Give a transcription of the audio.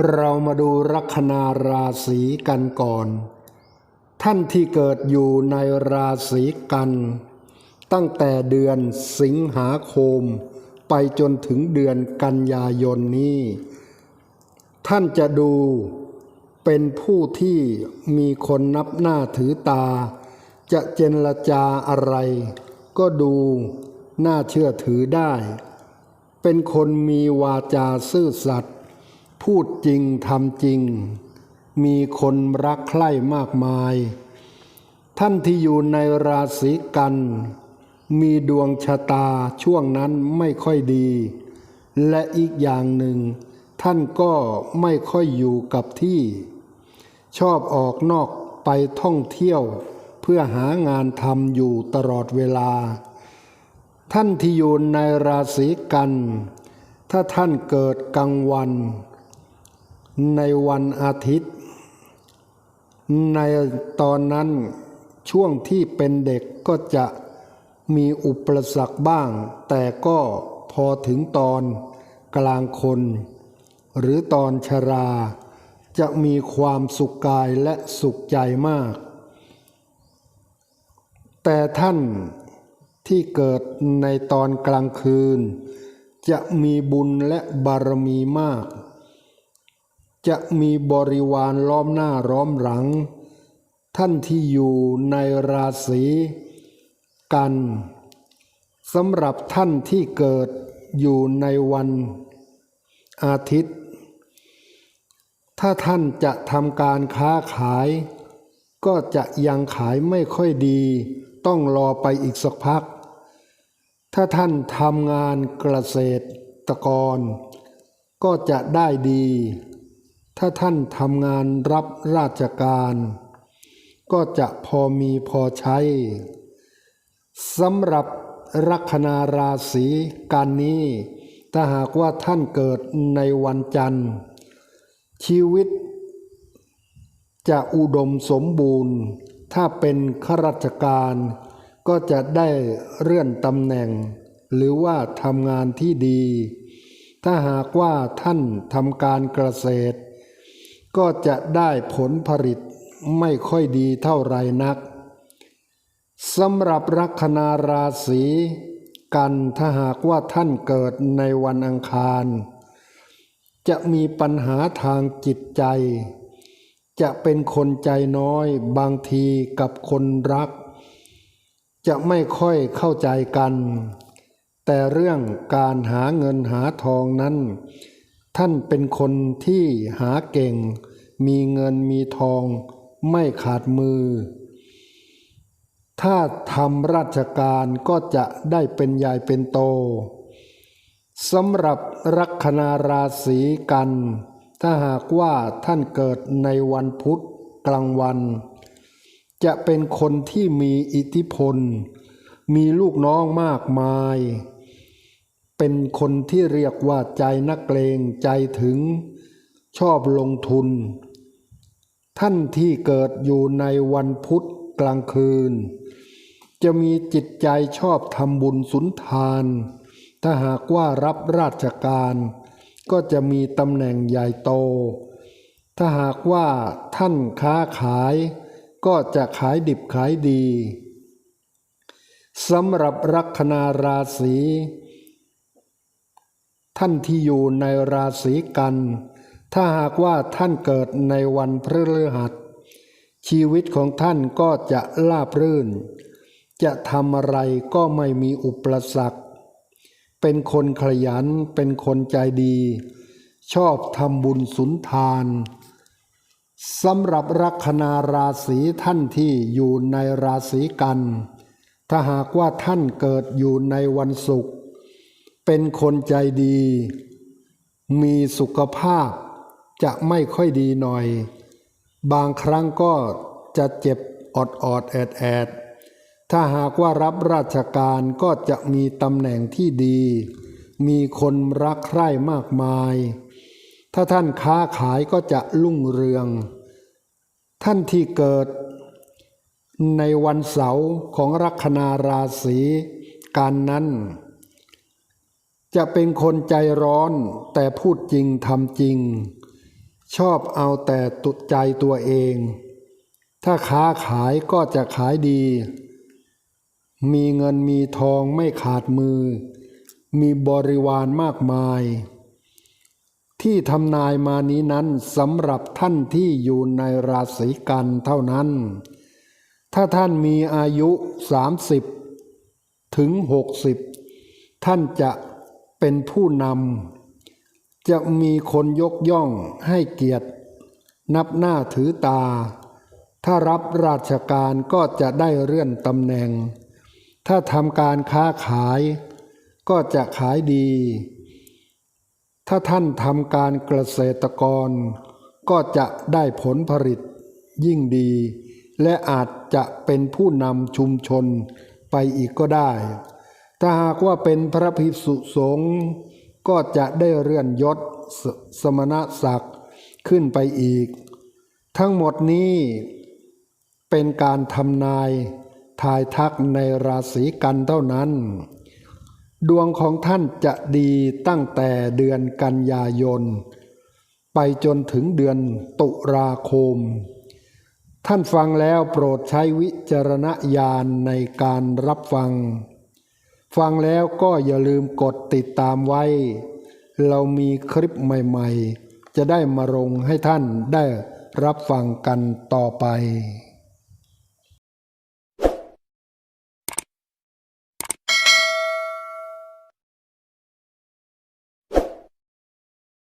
เรามาดูลัคนาราศีกันก่อน ท่านที่เกิดอยู่ในราศีกัน ตั้งแต่เดือนสิงหาคม ไปจนถึงเดือนกันยายนนี้ ท่านจะดูเป็นผู้ที่มีคนนับหน้าถือตา จะเจรจาอะไร ก็ดูน่าเชื่อถือได้ เป็นคนมีวาจาซื่อสัตย์ พูดจริงทำจริง มีคนรักใคร่มากมาย ท่านที่อยู่ในราศีกัน มีดวงชะตาช่วงนั้นไม่ค่อยดี และอีกอย่างหนึ่ง ท่านก็ไม่ค่อยอยู่กับที่ ชอบออกนอกไปท่องเที่ยวเพื่อหางานทำอยู่ตลอดเวลา ท่านที่อยู่ในราศีกัน ถ้าท่านเกิดกลางวัน ในวันอาทิตย์ ในตอนนั้นช่วงที่เป็นเด็กก็จะมีอุปสรรคบ้าง แต่ก็พอถึงตอนกลางคน หรือตอนชรา จะมีความสุขกายและสุขใจมาก แต่ท่านที่เกิดในตอนกลางคืน จะมีบุญและบารมีมาก จะมีบริวารล้อมหน้าล้อมหลัง ท่านที่อยู่ในราศีกันสำหรับท่านที่เกิดอยู่ในวันอาทิตย์ ถ้าท่านจะทำการค้าขาย ก็จะยังขายไม่ค่อยดี ต้องรอไปอีกสักพัก ถ้าท่านทำงานเกษตรกร ก็จะได้ดี ถ้าท่านทำงานรับราชการ ก็จะพอมีพอใช้สำหรับลัคนาราศีการนี้ ถ้าหากว่าท่านเกิดในวันจันทร์ ชีวิต จะอุดมสมบูรณ์ ถ้าเป็นข้าราชการ ก็จะได้เลื่อนตำแหน่ง หรือว่าทำงานที่ดี ถ้าหากว่าท่านทำการเกษตร ก็จะได้ผลผลิตไม่ค่อยดีเท่าไรนักสำหรับลัคนาราศีกันถ้าหากว่าท่านเกิดในวันอังคาร จะมีปัญหาทางจิตใจ จะเป็นคนใจน้อยบางทีกับคนรัก จะไม่ค่อยเข้าใจกัน แต่เรื่องการหาเงินหาทองนั้น ท่านเป็นคนที่หาเก่ง มีเงินมีทอง ไม่ขาดมือ ถ้าทำราชการก็จะได้เป็นใหญ่เป็นโตสำหรับลัคนาราศีกัน ถ้าหากว่าท่านเกิดในวันพุธกลางวัน จะเป็นคนที่มีอิทธิพล มีลูกน้องมากมาย เป็นคนที่เรียกว่าใจนักเลงใจถึงชอบลงทุน ท่านที่เกิดอยู่ในวันพุธกลางคืน จะมีจิตใจชอบทำบุญสุนทาน ถ้าหากว่ารับราชการ ก็จะมีตำแหน่งใหญ่โต ถ้าหากว่าท่านค้าขาย ก็จะขายดิบขายดีสำหรับลัคนาราศี ท่านที่อยู่ในราศีกัน ถ้าหากว่าท่านเกิดในวันพฤหัส ชีวิตของท่านก็จะลาบรื่น จะทำอะไรก็ไม่มีอุปสรรค เป็นคนขยัน เป็นคนใจดี ชอบทำบุญสุนทานสำหรับลัคนาราศีท่านที่อยู่ในราศีกัน ถ้าหากว่าท่านเกิดอยู่ในวันศุกร์ เป็นคนใจดี มีสุขภาพจะไม่ค่อยดีหน่อย บางครั้งก็จะเจ็บอดอดแอดแอดถ้าหากว่ารับราชการก็จะมีตำแหน่งที่ดี มีคนรักใคร่มากมาย ถ้าท่านค้าขายก็จะรุ่งเรือง ท่านที่เกิด ในวันเสาร์ของลัคนาราศีการนั้น จะเป็นคนใจร้อนแต่พูดจริงทำจริง ชอบเอาแต่ตุใจตัวเอง ถ้าค้าขายก็จะขายดี มีเงินมีทองไม่ขาดมือ มีบริวารมากมาย ที่ทำนายมานี้นั้นสำหรับท่านที่อยู่ในราศีกันเท่านั้น ถ้าท่านมีอายุ 30 ถึง 60 ท่านจะ เป็นผู้นำจะมีคนยกย่องให้เกียรติ นับหน้าถือตา ถ้ารับราชการก็จะได้เลื่อนตำแหน่ง ถ้าทำการค้าขายก็จะขายดี ถ้าท่านทำการเกษตรกร ก็จะได้ผลผลิตยิ่งดี และอาจจะเป็นผู้นำชุมชนไปอีกก็ได้ ถ้าหากว่าเป็นพระภิกษุสงฆ์ก็จะได้เลื่อนยศสสมณศักดิ์ขึ้นไปอีก ทั้งหมดนี้เป็นการทำนายทายทักในราศีกันเท่านั้น ดวงของท่านจะดีตั้งแต่เดือนกันยายน ไปจนถึงเดือนตุลาคม ท่านฟังแล้วโปรดใช้วิจารณญาณในการรับฟัง ฟังแล้วก็อย่าลืมกดติดตามไว้ เรามีคลิปใหม่ๆ จะได้มาลงให้ท่านได้รับฟังกันต่อไป